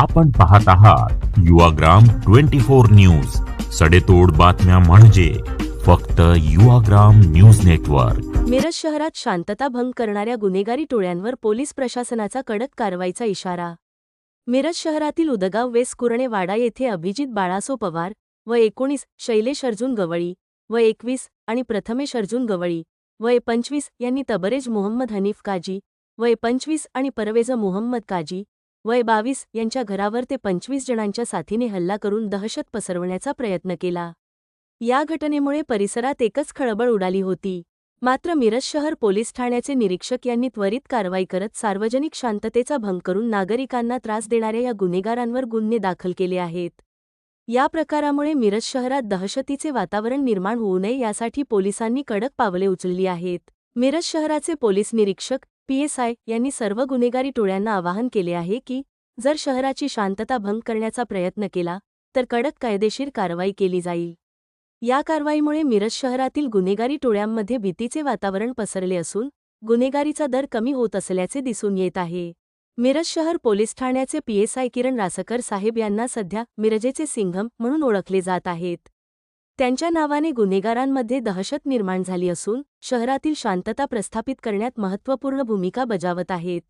आपण पाहत आहात युवाग्राम ट्वेंटी फोर न्यूज. सडेतोड बातम्या म्हणजे फक्त युवाग्राम न्यूज नेटवर्क. मिरज शहरात शांतता भंग करणाऱ्या गुन्हेगारी टोळ्यांवर पोलीस प्रशासनाचा कडक कारवाईचा इशारा. मिरज शहरातील उदगाव वेस कुरणे वाडा येथे अभिजित बाळासो पवार व एकोणीस शैलेश अर्जुन गवळी व एकवीस आणि प्रथमेश अर्जुन गवळी वय पंचवीस यांनी तबरेज मोहम्मद हनीफ काजी वय पंचवीस आणि परवेज मोहम्मद काजी वय बावीस यांच्या घरावर ते पंचवीस जणांच्या साथीने हल्ला करून दहशत पसरवण्याचा प्रयत्न केला. या घटनेमुळे परिसरात एकच खळबळ उडाली होती. मात्र मिरज शहर पोलीस ठाण्याचे निरीक्षक यांनी त्वरित कारवाई करत सार्वजनिक शांततेचा भंग करून नागरिकांना त्रास देणाऱ्या या गुन्हेगारांवर गुन्हे दाखल केले आहेत. या प्रकारामुळे मिरज शहरात दहशतीचे वातावरण निर्माण होऊ नये यासाठी पोलिसांनी कडक पावले उचलली आहेत. मिरज शहराचे पोलीस निरीक्षक पीएसआय यांनी सर्व गुन्हेगारी टोळ्यांना आवाहन केले आहे की जर शहराची शांतता भंग करण्याचा प्रयत्न केला तर कडक कायदेशीर कारवाई केली जाईल. या कारवाईमुळे मिरज शहरातील गुन्हेगारी टोळ्यांमध्ये भीतीचे वातावरण पसरले असून गुन्हेगारीचा दर कमी होत असल्याचे दिसून येत आहे. मिरज शहर पोलीस ठाण्याचे पीएसआय किरण रासकर साहेब यांना सध्या मिरजेचे सिंघम म्हणून ओळखले जात आहेत. त्यांच्या नावाने गुन्हेगारांमध्ये दहशत निर्माण झाली असून शहरातील शांतता प्रस्थापित करण्यात महत्त्वपूर्ण भूमिका बजावत आहेत.